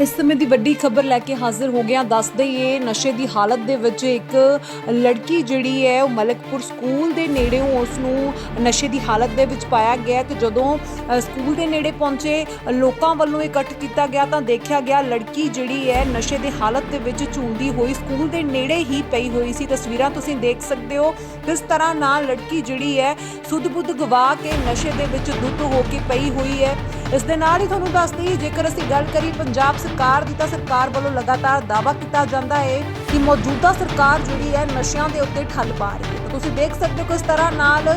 ਇਸ ਸਮੇਂ ਦੀ ਵੱਡੀ ਖਬਰ ਲੈ ਕੇ ਹਾਜ਼ਰ ਹੋ ਗਿਆ, ਦੱਸ ਦਈਏ ਨਸ਼ੇ ਦੀ ਹਾਲਤ ਦੇ ਵਿੱਚ ਇੱਕ ਲੜਕੀ ਜਿਹੜੀ ਹੈ, ਉਹ ਮਲਕਪੁਰ ਸਕੂਲ ਦੇ ਨੇੜਿਓਂ ਉਸ ਨੂੰ ਨਸ਼ੇ ਦੀ ਹਾਲਤ ਦੇ ਵਿੱਚ ਪਾਇਆ ਗਿਆ ਕਿ ਜਦੋਂ ਸਕੂਲ ਦੇ ਨੇੜੇ ਪਹੁੰਚੇ, ਲੋਕਾਂ ਵੱਲੋਂ ਇਕੱਠ ਕੀਤਾ ਗਿਆ ਤਾਂ ਦੇਖਿਆ ਗਿਆ ਲੜਕੀ ਜਿਹੜੀ ਹੈ, ਨਸ਼ੇ ਦੇ ਹਾਲਤ ਦੇ ਵਿੱਚ ਝੂਲਦੀ ਹੋਈ ਸਕੂਲ ਦੇ ਨੇੜੇ ਹੀ ਪਈ ਹੋਈ ਸੀ। ਤਸਵੀਰਾਂ ਤੁਸੀਂ ਦੇਖ ਸਕਦੇ ਹੋ। ਕਿਸ ਤਰ੍ਹਾਂ ਨਾਲ ਲੜਕੀ ਜਿਹੜੀ ਹੈ, ਸੁੱਧ-ਬੁੱਧ ਗਵਾ ਕੇ ਨਸ਼ੇ ਦੇ ਵਿੱਚ ਦੁੱਧ ਹੋ ਕੇ ਪਈ ਹੋਈ ਹੈ। ਇਸ ਦੇ ਨਾਲ ਹੀ ਤੁਹਾਨੂੰ ਦੱਸਦੀ, ਜੇਕਰ ਅਸੀਂ ਗੱਲ ਕਰੀ ਪੰਜਾਬ ਸਰਕਾਰ ਦੀ, ਤਾਂ ਸਰਕਾਰ ਵੱਲੋਂ ਲਗਾਤਾਰ ਦਾਅਵਾ ਕੀਤਾ ਜਾਂਦਾ ਹੈ ਕਿ ਮੌਜੂਦਾ ਸਰਕਾਰ ਜਿਹੜੀ ਹੈ ਨਸ਼ਿਆਂ ਦੇ ਉੱਤੇ ਠੱਲ ਪਾ ਰਹੀ ਹੈ। ਤੁਸੀਂ ਦੇਖ ਸਕਦੇ ਹੋ ਕਿਸ ਤਰ੍ਹਾਂ ਨਾਲ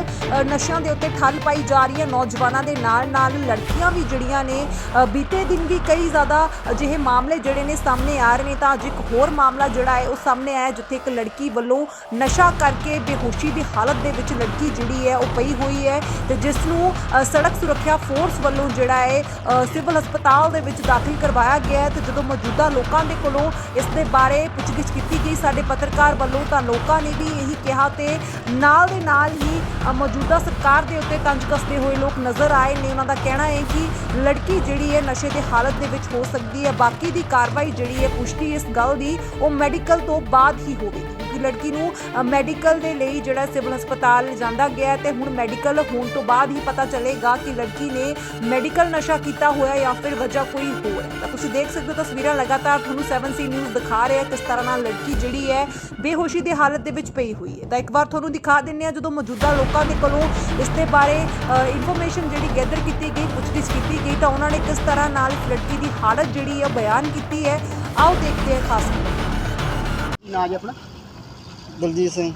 ਨਸ਼ਿਆਂ ਦੇ ਉੱਤੇ ਠੱਲ ਪਾਈ ਜਾ ਰਹੀ ਹੈ। ਨੌਜਵਾਨਾਂ ਦੇ ਨਾਲ ਨਾਲ ਲੜਕੀਆਂ ਵੀ ਜਿਹੜੀਆਂ ਨੇ ਬੀਤੇ ਦਿਨ ਵੀ ਕਈ ਜ਼ਿਆਦਾ ਅਜਿਹੇ ਮਾਮਲੇ ਜਿਹੜੇ ਨੇ ਸਾਹਮਣੇ ਆ ਰਹੇ ਨੇ। ਤਾਂ ਅੱਜ ਇੱਕ ਹੋਰ ਮਾਮਲਾ ਜਿਹੜਾ ਹੈ, ਉਹ ਸਾਹਮਣੇ ਆਇਆ ਜਿੱਥੇ ਇੱਕ ਲੜਕੀ ਵੱਲੋਂ ਨਸ਼ਾ ਕਰਕੇ ਬੇਹੋਸ਼ੀ ਦੀ ਹਾਲਤ ਦੇ ਵਿੱਚ ਲੜਕੀ ਜਿਹੜੀ ਹੈ, ਉਹ ਪਈ ਹੋਈ ਹੈ ਤੇ ਜਿਸ ਨੂੰ ਸੜਕ ਸੁਰੱਖਿਆ ਫੋਰਸ ਵੱਲੋਂ ਜਿਹੜਾ ਹੈ ਸਿਵਲ ਹਸਪਤਾਲ ਦੇ ਵਿੱਚ ਦਾਖਲ ਕਰਵਾਇਆ ਗਿਆ ਹੈ। ਤੇ ਜਦੋਂ ਮੌਜੂਦਾ ਲੋਕਾਂ ਦੇ ਕੋਲੋਂ ਇਸ ਦੇ ਬਾਰੇ ਪੁੱਛਗਿੱਛ ਕੀਤੀ ਗਈ। ਸਾਡੇ ਪੱਤਰਕਾਰ ਵੱਲੋਂ ਤਾਂ ਲੋਕਾਂ ਨੇ ਵੀ ਇਹੀ ਕਿਹਾ ਤੇ ਨਾਲ ਦੇ ਨਾਲ ਹੀ ਮੌਜੂਦਾ ਸਰਕਾਰ ਦੇ ਉੱਤੇ ਤੰਜ ਕੱਸਦੇ ਹੋਏ ਲੋਕ ਨਜ਼ਰ ਆਏ ਨੇ। ਉਹਨਾਂ ਦਾ ਕਹਿਣਾ ਹੈ ਕਿ ਲੜਕੀ ਜਿਹੜੀ ਹੈ ਨਸ਼ੇ ਦੇ ਹਾਲਤ ਦੇ ਵਿੱਚ ਹੋ ਸਕਦੀ ਹੈ। ਬਾਕੀ ਦੀ ਕਾਰਵਾਈ ਜਿਹੜੀ ਹੈ ਪੁਸ਼ਟੀ ਇਸ ਗੱਲ ਦੀ ਉਹ ਮੈਡੀਕਲ ਤੋਂ ਬਾਅਦ ਹੀ ਹੋਵੇਗੀ। ਲੜਕੀ ਨੂੰ ਮੈਡੀਕਲ ਦੇ ਲਈ ਜਿਹੜਾ ਸਿਵਲ ਹਸਪਤਾਲ ਲਿਜਾਂਦਾ ਗਿਆ ਹੈ ਤੇ ਹੁਣ ਮੈਡੀਕਲ ਹੋਣ ਤੋਂ ਬਾਅਦ ਹੀ ਪਤਾ ਚੱਲੇਗਾ ਕਿ ਲੜਕੀ ਨੇ ਮੈਡੀਕਲ ਨਸ਼ਾ ਕੀਤਾ ਹੋਇਆ ਜਾਂ ਫਿਰ ਵਜ੍ਹਾ ਕੋਈ ਹੋਰ ਹੈ। ਤਾਂ ਤੁਸੀਂ ਦੇਖ ਸਕਦੇ ਹੋ ਤਸਵੀਰਾਂ ਲਗਾਤਾਰ ਤੁਹਾਨੂੰ 7C ਨਿਊਜ਼ ਦਿਖਾ ਰਿਹਾ ਕਿਸ ਤਰ੍ਹਾਂ ਨਾਲ ਲੜਕੀ ਜਿਹੜੀ ਹੈ ਬੇਹੋਸ਼ੀ ਦੀ ਹਾਲਤ ਦੇ ਵਿੱਚ ਪਈ ਹੋਈ ਹੈ। ਤਾਂ ਇੱਕ ਵਾਰ ਤੁਹਾਨੂੰ ਦਿਖਾ ਦਿੰਨੇ ਆ ਜਦੋਂ ਮੌਜੂਦਾ ਲੋਕਾਂ ਦੇ ਕੋਲੋਂ ਇਸ ਦੇ ਬਾਰੇ ਇਨਫੋਰਮੇਸ਼ਨ ਜਿਹੜੀ ਗੈਦਰ ਕੀਤੀ ਗਈ, ਪੁੱਛਗਿੱਛ ਕੀਤੀ ਗਈ, ਤਾਂ ਉਹਨਾਂ ਨੇ ਕਿਸ ਤਰ੍ਹਾਂ ਨਾਲ ਲੜਕੀ ਦੀ ਹਾਲਤ ਜਿਹੜੀ ਹੈ ਬਿਆਨ ਕੀਤੀ ਹੈ। ਆਓ ਦੇਖਦੇ ਹਾਂ ਖਾਸ ਕਰ ਜੀ ਆਪਣਾ? ਦਲਜੀਤ ਸਿੰਘ।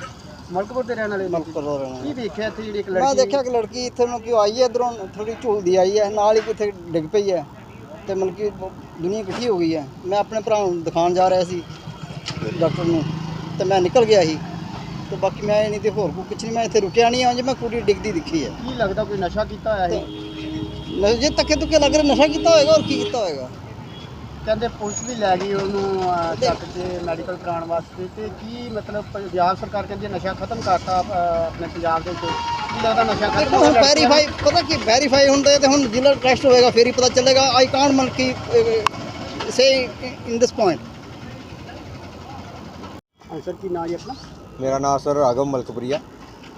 ਮਲਕਪੁਰ ਦੇ ਰਹਿਣ ਵਾਲੇ। ਮਲਕਪੁਰ ਦਾ ਰਹਿਣਾ ਕੀ ਦੇਖਿਆ ਇੱਥੇ ਜਿਹੜੀ ਇੱਕ ਮੈਂ ਲੜਕੀ ਦੇਖਿਆ ਕਿ ਲੜਕੀ ਇੱਥੇ ਨੂੰ ਕਿਉਂ ਆਈ ਹੈ ਇਧਰੋਂ ਥੋੜੀ ਝੂਲਦੀ ਆਈ ਹੈ ਨਾਲ ਹੀ ਕਿੱਥੇ ਡਿੱਗ ਪਈ ਹੈ ਤੇ ਮਤਲਬ ਕਿ ਬ- ਦੁਨੀਆ ਇਕੱਠੀ ਹੋ ਗਈ ਹੈ। ਮੈਂ ਆਪਣੇ ਭਰਾ ਨੂੰ ਦਿਖਾਉਣ ਜਾ ਰਿਹਾ ਸੀ ਡਾਕਟਰ ਨੂੰ ਤੇ ਮੈਂ ਨਿਕਲ ਗਿਆ ਸੀ ਤੇ ਬਾਕੀ ਮੈਂ ਇਹ ਨਹੀਂ ਤੇ ਹੋਰ ਕੋਈ ਕੁਛ ਨਹੀਂ ਮੈਂ ਇੱਥੇ ਰੁਕਿਆ ਨਹੀਂ ਹਾਂ ਜੇ ਮੈਂ ਕੁੜੀ ਡਿੱਗਦੀ ਦਿਖੀ ਹੈ। ਕੀ ਲੱਗਦਾ ਕੋਈ ਨਸ਼ਾ ਕੀਤਾ ਹੋਇਆ ਹੈ? ਨਸ਼ੇ ਜੇ ਤੱਕੇ ਤੁੱਕੇ ਲੱਗ ਰਿਹਾ ਨਸ਼ਾ ਕੀਤਾ ਹੋਏਗਾ ਹੋਰ ਕੀ ਕੀਤਾ ਹੋਏਗਾ? ਕਹਿੰਦੇ ਪੁਲਿਸ ਵੀ ਲੈ ਗਈ ਉਹਨੂੰ ਅਹ, ਚੱਕ ਕੇ ਮੈਡੀਕਲ ਕਰਾਉਣ ਵਾਸਤੇ। ਤੇ ਕੀ ਮਤਲਬ ਪੰਜਾਬ ਸਰਕਾਰ ਕਹਿੰਦੀ ਹੈ ਨਸ਼ਾ ਖਤਮ ਕਰਤਾ ਅਹ, ਆਪਣੇ ਪੰਜਾਬ ਦੇ ਵਿੱਚ। ਕੀ ਲੱਗਦਾ ਨਸ਼ਾ ਖਤਮ ਦੇਖੋ ਹੁਣ ਵੈਰੀਫਾਈ ਪਤਾ ਕੀ ਵੈਰੀਫਾਈ ਹੁੰਦਾ ਹੈ ਤੇ ਹੁਣ ਜ਼ਿਲ੍ਹਾ ਟੈਸਟ ਹੋਏਗਾ ਫਿਰ ਹੀ ਪਤਾ ਚੱਲੇਗਾ। ਆਈ ਕਾਂਟ ਮਨ ਕੀ ਸੇ ਇਨ ਦਿਸ ਪੁਆਇੰਟ ਸਰ ਕੀ ਨਾਂ ਜੀ ਆਪਣਾ? ਮੇਰਾ ਨਾਮ ਸਰ ਰਾਘਵ ਮਲਕਪੁਰੀਆ।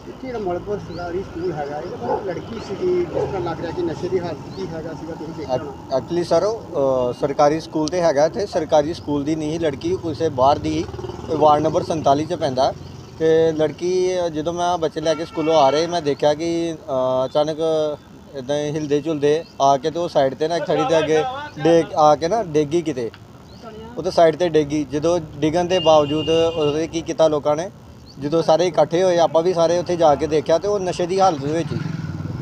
ਇੱਥੇ ਜਿਹੜਾ ਮਲਕਪੁਰ ਸਰਕਾਰੀ ਸਕੂਲ ਹੈਗਾ ਇਹਦੇ ਕੋਲ ਲੜਕੀ ਸੀਗੀ ਜਿਸ ਤਰ੍ਹਾਂ ਲੱਗ ਰਿਹਾ ਕਿ ਨਸ਼ੇ ਦੀ ਹਾਲਤ ਕੀ ਹੈਗਾ ਸੀਗਾ ਤੁਸੀਂ ਦੇਖਿਆ ਹੋਣਾ ਐਕਚੁਅਲੀ ਸਰ ਉਹ, ਅ, ਸਰਕਾਰੀ ਸਕੂਲ ਤੇ ਹੈਗਾ ਇੱਥੇ। ਸਰਕਾਰੀ ਸਕੂਲ ਦੀ ਨਹੀਂ ਲੜਕੀ ਉਸੇ ਬਾਹਰ ਦੀ ਹੀ ਵਾਰਡ ਨੰਬਰ 47 ਚ ਪੈਂਦਾ। ਤੇ ਲੜਕੀ ਅ, ਜਦੋਂ ਮੈਂ ਬੱਚੇ ਲੈ ਕੇ ਸਕੂਲੋਂ ਆ ਰਹੇ ਮੈਂ ਦੇਖਿਆ ਕਿ ਅ, ਅਚਾਨਕ ਇਦਾਂ ਹਿਲਦੇ ਝੁਲਦੇ ਆ ਕੇ ਤੇ ਉਹ ਸਾਈਡ ਤੇ ਨਾ ਇੱਕ ਥੜੀ ਦੇ ਅੱਗੇ ਡੇਗ ਆ ਕੇ ਨਾ ਡੇਗੀ ਕਿਤੇ। ਉਹ ਤਾਂ ਸਾਈਡ ਤੇ ਡੇਗੀ। ਜਦੋਂ ਡਿੱਗਣ ਦੇ ਬਾਵਜੂਦ ਉਹਦੇ ਕੀ ਕੀਤਾ ਲੋਕਾਂ ਨੇ? ਜਦੋਂ ਸਾਰੇ ਇਕੱਠੇ ਹੋਏ ਆਪਾਂ ਵੀ ਸਾਰੇ ਉੱਥੇ ਜਾ ਕੇ ਦੇਖਿਆ ਤੇ ਉਹ ਨਸ਼ੇ ਦੀ ਹਾਲਤ ਦੇ ਵਿੱਚ ਸੀ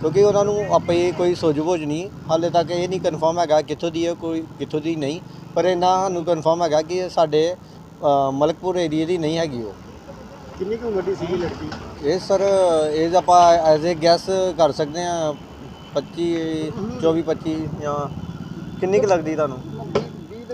ਕਿਉਂਕਿ ਉਹਨਾਂ ਨੂੰ ਆਪੇ ਕੋਈ ਸੋਝਬੋਝ ਨਹੀਂ ਹਾਲੇ ਤੱਕ ਇਹ ਨਹੀਂ ਕਨਫਰਮ ਹੈਗਾ ਕਿੱਥੋਂ ਦੀ ਹੈ ਕੋਈ ਕਿੱਥੋਂ ਦੀ ਨਹੀਂ ਪਰ ਇਹਨਾਂ ਸਾਨੂੰ ਕਨਫਰਮ ਹੈਗਾ ਕਿ ਇਹ ਸਾਡੇ ਅ, ਮਲਕਪੁਰ ਏਰੀਏ ਦੀ ਨਹੀਂ ਹੈਗੀ ਉਹ। ਕਿੰਨੀ ਕੁ ਉਮਰ ਦੀ ਸੀਗੀ ਲੜਕੀ? ਇਹ ਸਰ ਇਹ ਆਪਾਂ ਐਜ਼ ਅ ਗੈਸ ਕਰ ਸਕਦੇ ਹਾਂ 25 24 25 ਜਾਂ ਕਿੰਨੀ ਕੁ ਲੱਗਦੀ ਤੁਹਾਨੂੰ? 20 ਦੇ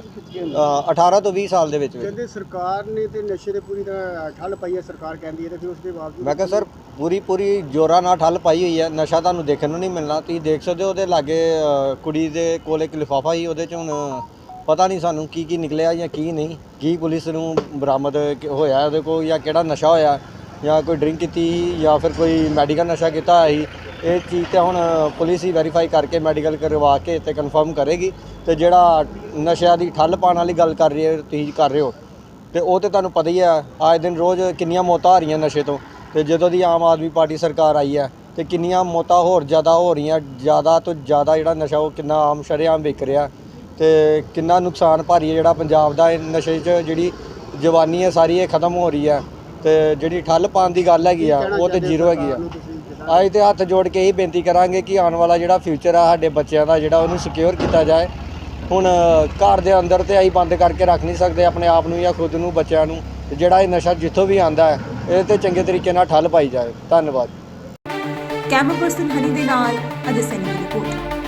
ਵਿੱਚ ਖਿੱਚ ਕੇ ਅ, 18 ਤੋਂ 20 ਸਾਲ ਦੇ ਵਿੱਚ ਵਿੱਚ। ਕਹਿੰਦੇ ਸਰਕਾਰ ਨੇ ਤੇ ਨਸ਼ੇ ਦੇ ਪੂਰੀ ਤਰ੍ਹਾਂ ਠੱਲ ਪਾਈ ਹੈ ਸਰਕਾਰ ਕਹਿੰਦੀ ਹੈ ਤੇ ਫਿਰ ਉਸ ਦੇ ਬਾਵਜੂਦ ਮੈਂ ਕਿਹਾ ਸਰ ਪੂਰੀ ਪੂਰੀ ਜੋਰਾਂ ਨਾਲ ਠੱਲ ਪਾਈ ਹੋਈ ਹੈ ਨਸ਼ਾ ਤੁਹਾਨੂੰ ਦੇਖਣ ਨੂੰ ਨਹੀਂ ਮਿਲਣਾ। ਤੁਸੀਂ ਦੇਖ ਸਕਦੇ ਹੋ ਉਹਦੇ ਲਾਗੇ ਅ, ਕੁੜੀ ਦੇ ਕੋਲ ਇੱਕ ਲਿਫਾਫਾ ਸੀ ਉਹਦੇ ਚ ਹੁਣ ਪਤਾ ਨਹੀਂ ਸਾਨੂੰ ਕੀ ਕੀ ਨਿਕਲਿਆ ਜਾਂ ਕੀ ਨਹੀਂ। ਕੀ ਪੁਲਿਸ ਨੂੰ ਬਰਾਮਦ ਕ- ਹੋਇਆ ਉਹਦੇ ਕੋਲ ਜਾਂ ਕਿਹੜਾ ਨਸ਼ਾ ਹੋਇਆ ਜਾਂ ਕੋਈ ਡਰਿੰਕ ਕੀਤੀ ਜਾਂ ਫਿਰ ਕੋਈ ਮੈਡੀਕਲ ਨਸ਼ਾ ਕੀਤਾ ਹੋਇਆ ਸੀ। ਇਹ ਚੀਜ਼ ਤੇ ਹੁਣ ਪੁਲਿਸ ਹੀ ਵੈਰੀਫਾਈ ਕਰਕੇ ਮੈਡੀਕਲ ਕਰਵਾ ਕੇ ਤੇ ਕਨਫਰਮ ਕਰੇਗੀ ਤੇ ਜਿਹੜਾ ਨਸ਼ਿਆਂ ਦੀ ਠੱਲ ਪਾਉਣ ਵਾਲੀ ਗੱਲ ਕਰ ਰਹੀ ਹੈ, ਤੁਸੀਂ ਕਰ ਰਹੇ ਹੋ। ਤੇ ਉਹ ਤੇ ਤੁਹਾਨੂੰ ਪਤਾ ਹੀ ਹੈ, ਆਏ ਦਿਨ ਰੋਜ਼ ਕਿੰਨੀਆਂ ਮੌਤਾਂ ਆ ਰਹੀਆਂ ਨਸ਼ੇ ਤੋਂ। ਤੇ ਜਦੋਂ ਦੀ ਆਮ ਆਦਮੀ ਪਾਰਟੀ ਸਰਕਾਰ ਆਈ ਹੈ, ਤੇ ਕਿੰਨੀਆਂ ਮੌਤਾਂ ਹੋਰ ਜ਼ਿਆਦਾ ਹੋ ਰਹੀਆਂ, ਜ਼ਿਆਦਾ ਤੋਂ ਜ਼ਿਆਦਾ ਜਿਹੜਾ ਨਸ਼ਾ ਉਹ ਕਿੰਨਾ ਆਮ ਸ਼ਰੇਆਮ ਵਿਕ ਰਿਹਾ। ਤੇ ਕਿੰਨਾ ਨੁਕਸਾਨ ਭਾਰੀ ਹੈ ਜਿਹੜਾ ਪੰਜਾਬ ਦਾ ਇਹ ਨਸ਼ੇ 'ਚ ਜਿਹੜੀ ਜਵਾਨੀ ਹੈ, ਸਾਰੀ ਇਹ ਖਤਮ ਹੋ ਰਹੀ ਹੈ। ਤੇ ਜਿਹੜੀ ਠੱਲ ਪਾਉਣ ਦੀ ਗੱਲ ਹੈਗੀ ਆ, ਉਹ ਤੇ ਜ਼ੀਰੋ ਹੈਗੀ ਆ। ਅੱਜ ਤੇ ਹੱਥ ਜੋੜ ਕੇ ਹੀ ਬੇਨਤੀ ਕਰਾਂਗੇ ਕਿ ਆਉਣ ਵਾਲਾ ਜਿਹੜਾ ਫਿਊਚਰ ਆ ਸਾਡੇ ਬੱਚਿਆਂ ਦਾ, ਜਿਹੜਾ ਉਹਨੂੰ ਸਿਕਿਉਰ ਕੀਤਾ ਜਾਏ। ਹੁਣ ਘਰ ਦੇ ਅੰਦਰ ਤੇ ਅਸੀਂ ਬੰਦ ਕਰਕੇ ਰੱਖ ਨਹੀਂ ਸਕਦੇ, ਆਪਣੇ ਆਪ ਨੂੰ ਜਾਂ ਖੁਦ ਨੂੰ, ਬੱਚਿਆਂ ਨੂੰ। ਜਿਹੜਾ ਇਹ ਨਸ਼ਾ ਜਿੱਥੋਂ ਵੀ ਆਂਦਾ ਹੈ, ਇਹ ਤੇ ਚੰਗੇ ਤਰੀਕੇ ਨਾਲ ਠੱਲ ਪਾਈ ਜਾਏ ਧੰਨਵਾਦ। ਕੈਮਰਾ ਪਰਸਨ ਹਨੀ ਦੇ ਨਾਲ ਅਜੇ ਸੈਨੀ